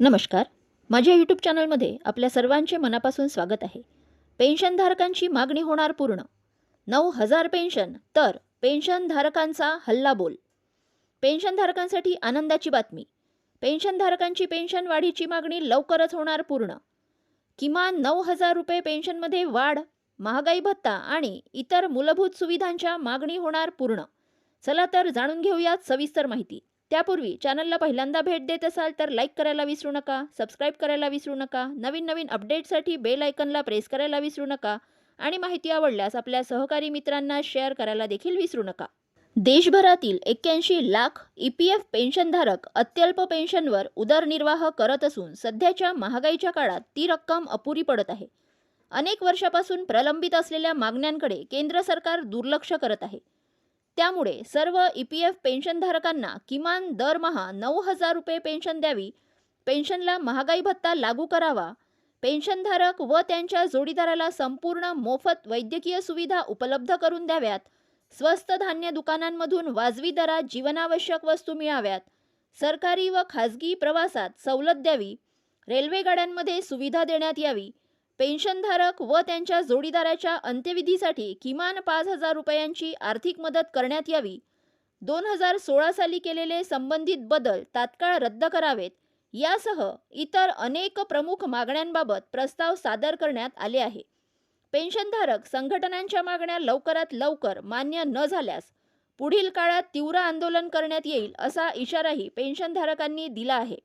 नमस्कार. माझ्या यूट्यूब चॅनलमध्ये आपल्या सर्वांचे मनापासून स्वागत आहे. पेन्शनधारकांची मागणी होणार पूर्ण. नऊ हजार पेन्शन तर पेन्शनधारकांचा हल्लाबोल पेन्शनधारकांसाठी आनंदाची बातमी. पेन्शनधारकांची पेन्शन वाढीची मागणी लवकरच होणार पूर्ण. किमान नऊ हजार रुपये पेन्शनमध्ये वाढ महागाई भत्ता आणि इतर मूलभूत सुविधांच्या मागणी होणार पूर्ण. चला तर जाणून घेऊयात सविस्तर माहिती. त्यापूर्वी चॅनलला पहिल्यांदा भेट देत असाल तर लाईक करायला विसरू नका सबस्क्राईब करायला विसरू नका नवीन नवीन अपडेटसाठी बेल आयकनला प्रेस करायला विसरू नका आणि माहिती आवडल्यास आपल्या सहकारी मित्रांना शेअर करायला देखील विसरू नका. देशभरातील एक्क्याऐंशी लाख ई पी एफ पेन्शनधारक अत्यल्प पेन्शनवर उदरनिर्वाह करत असून सध्याच्या महागाईच्या काळात ती रक्कम अपुरी पडत आहे. अनेक वर्षापासून प्रलंबित असलेल्या मागण्यांकडे केंद्र सरकार दुर्लक्ष करत आहे. त्यामुळे सर्व ई पी एफ पेन्शनधारकांना किमान दरमहा नऊ हजार रुपये पेन्शन द्यावी. पेन्शनला महागाई भत्ता लागू करावा. पेन्शनधारक व त्यांच्या जोडीदाराला संपूर्ण मोफत वैद्यकीय सुविधा उपलब्ध करून द्याव्यात. स्वस्त धान्य दुकानांमधून वाजवी दरात जीवनावश्यक वस्तू मिळाव्यात. सरकारी व खाजगी प्रवासात सवलत द्यावी. रेल्वे गाड्यांमध्ये सुविधा देण्यात यावी. पेन्शनधारक व त्यांच्या जोडीदाराच्या अंत्यविधीसाठी किमान पाच हजार रुपयांची आर्थिक मदत करण्यात यावी. दोन हजार सोळा साली केलेले संबंधित बदल तात्काळ रद्द करावेत. यासह इतर अनेक प्रमुख मागण्यांबाबत प्रस्ताव सादर करण्यात आले आहे. पेन्शनधारक संघटनांच्या मागण्या लवकरात लवकर मान्य न झाल्यास पुढील काळात तीव्र आंदोलन करण्यात येईल असा इशाराही पेन्शनधारकांनी दिला आहे.